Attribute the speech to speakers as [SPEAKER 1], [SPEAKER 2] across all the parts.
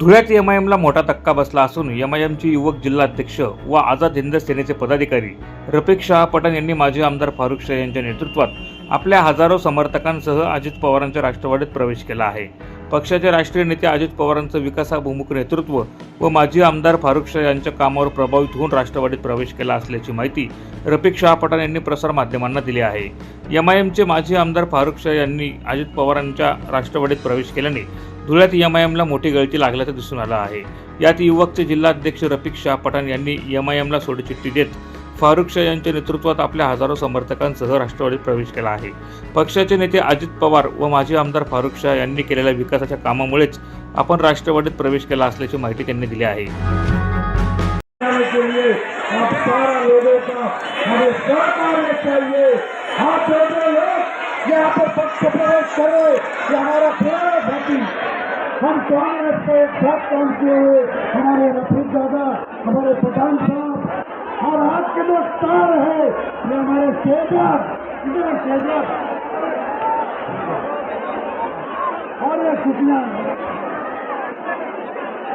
[SPEAKER 1] धुळ्यात M I एमला मोठा धक्का बसला असून एम आय एमचे युवक जिल्हाध्यक्ष व आझाद हिंद सेनेचे पदाधिकारी रफिक शहा पठाण यांनी माजी आमदार फारुख शाह यांच्या नेतृत्वात आपल्या हजारो समर्थकांसह अजित पवारांच्या राष्ट्रवादीत प्रवेश केला आहे. पक्षाचे राष्ट्रीय नेते अजित पवारांचं विकासाभिमुख नेतृत्व व माजी आमदार फारुख शाह यांच्या कामावर प्रभावित होऊन राष्ट्रवादीत प्रवेश केला असल्याची माहिती रफिक शहा पठाण यांनी प्रसारमाध्यमांना दिली आहे. एम आय एमचे माजी आमदार फारुख शाह यांनी अजित पवारांच्या राष्ट्रवादीत प्रवेश केल्याने धुळ्यात एम आयमला मोठी गळती लागल्याचं दिसून आलं आहे यात युवकचे जिल्हाध्यक्ष रफिक शाह पठाण यांनी एम आय एमला सोडचिठ्ठी देत फारुख शाह यांच्या नेतृत्वात आपल्या हजारो समर्थकांसह राष्ट्रवादीत प्रवेश केला आहे पक्षाचे नेते अजित पवार व माजी आमदार फारुख शाह यांनी केलेल्या विकासाच्या कामामुळेच आपण राष्ट्रवादीत प्रवेश केला असल्याची माहिती त्यांनी दिली आहे
[SPEAKER 2] आप लोग पक्ष प्रवेश करो ये हमारा पुराना साथी हम कांग्रेस रखते एक साथ काम किए हुए हमारे रफीक दादा हमारे प्रधान साहब और आज के जो स्टार है ये हमारे शेजर इधर शेजर और ये सुखिया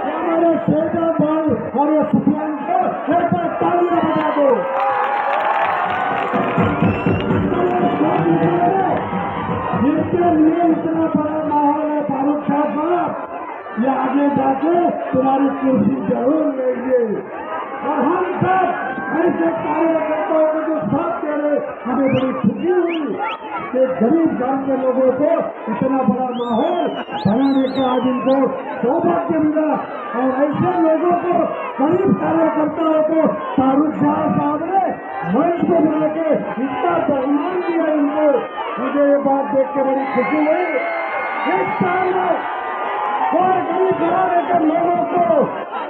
[SPEAKER 2] हमारे शेजर भाई और ये सुफियान को सिर पर तालियां बजा दो। जिसके लिए इतना बड़ा फारूक साहब साहब ये आगे जाके तुम्हारी कुर्सी ज़रूर लेंगे। और हम सब ऐसे कार्यकर्ताओं को जो साथ दे रहे हमें बड़ी खुशी हुई कि गरीब गाँव के लोगों को इतना बड़ा माहौल बनाने का आज इनको सौभाग्य मिला। और ऐसे लोगों को, गरीब कार्यकर्ताओं को फारूक शाह साहब ने मंच को बुला के इतना सम्मान दिया इनको। मुझे ये बात देख के बड़ी खुशी हुई। इस साल में और गरीब घराने के लोगों को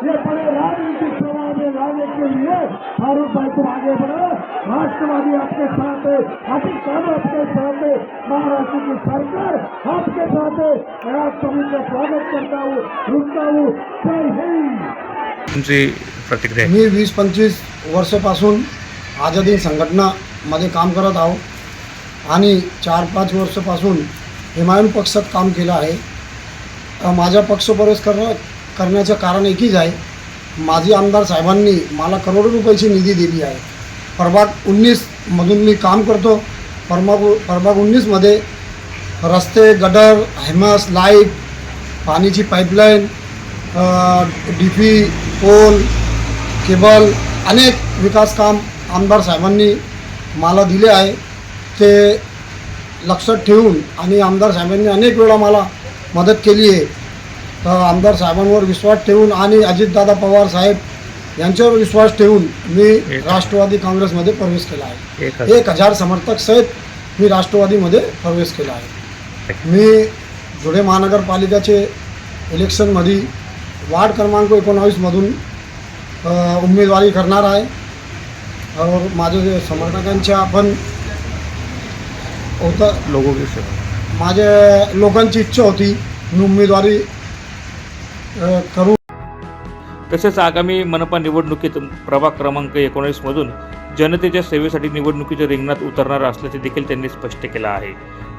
[SPEAKER 2] ये बड़े राजनीतिक प्रभाव में लाने के लिए फारूक भाई तुम आगे बढ़ो राष्ट्रवादी आपके साथ है अभी काम आपके साथ है महाराष्ट्र की सरकार आपके साथ है मैं आप सभी का स्वागत करता हूँ रुकता हूँ. जय हिंद.
[SPEAKER 1] तुमची प्रतिक्रिया?
[SPEAKER 3] मी वीस पंचवीस वर्षापासून आझादी संघटनामध्ये काम करत आहो आणि चार पाच वर्षापासून हिमायून पक्षात काम केलं आहे. माझ्या पक्ष प्रवेश करणं करण्याचं कारण एकच आहे. माजी आमदार साहेबांनी मला करोडो रुपयाची निधी दिली आहे. प्रभाग उन्नीसमधून मी काम करतो. प्रभाग प्रभाग उन्नीसमध्ये रस्ते गडर हेमस लाइट पाण्याची pipeline D P pole cable अनेक विकास काम आमदार साहेबांनी मला दिले आहे. ते लक्षात ठेवून आणि आमदार साहेबांनी अनेक वेळा मला मदत केली आहे. तर आमदार साहेबांवर विश्वास ठेवून आणि अजितदादा पवार साहेब यांच्यावर विश्वास ठेवून मी राष्ट्रवादी काँग्रेसमध्ये प्रवेश केला आहे.
[SPEAKER 1] एक
[SPEAKER 3] हजार समर्थक सहित मी राष्ट्रवादीमध्ये प्रवेश केला आहे. मी धुळे महानगरपालिकाचे इलेक्शनमध्ये वार्ड क्रमांक एकोणावीसमधून उमेदवारी करणार आहे. और माझे जे समर्थकांच्या पण होतं.
[SPEAKER 1] लोगो
[SPEAKER 3] माझ्या लोकांची इच्छा होती मी उमेदवारी अ, करू.
[SPEAKER 1] तसेच आगामी मनपा निवडणुकीत प्रभाग क्रमांक एकोणीसमधून जनतेच्या सेवेसाठी निवडणुकीच्या रिंगणात उतरणार असल्याचे देखील त्यांनी स्पष्ट केलं आहे.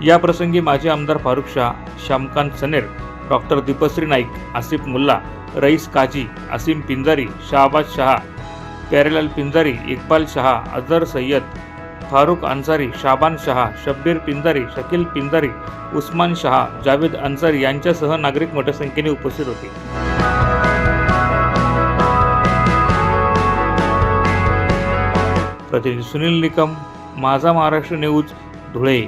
[SPEAKER 1] या प्रसंगी माजी आमदार फारुख शाह श्यामकांत सनेर डॉक्टर दीपश्री नाईक आसिफ मुल्ला रईस काजी असीम पिंजारी शाहबाज शहा प्यारेलाल पिंजारी इक्बाल शहा अझर सय्यद फारुख अन्सारी शाबान शहा शब्बीर पिंजारी शकील पिंजारी उस्मान शहा जावेद अन्सारी यांच्यासह नागरिक मोठ्या संख्येने उपस्थित होते. प्रतिनिधी सुनील निकम माझा महाराष्ट्र न्यूज धुळे.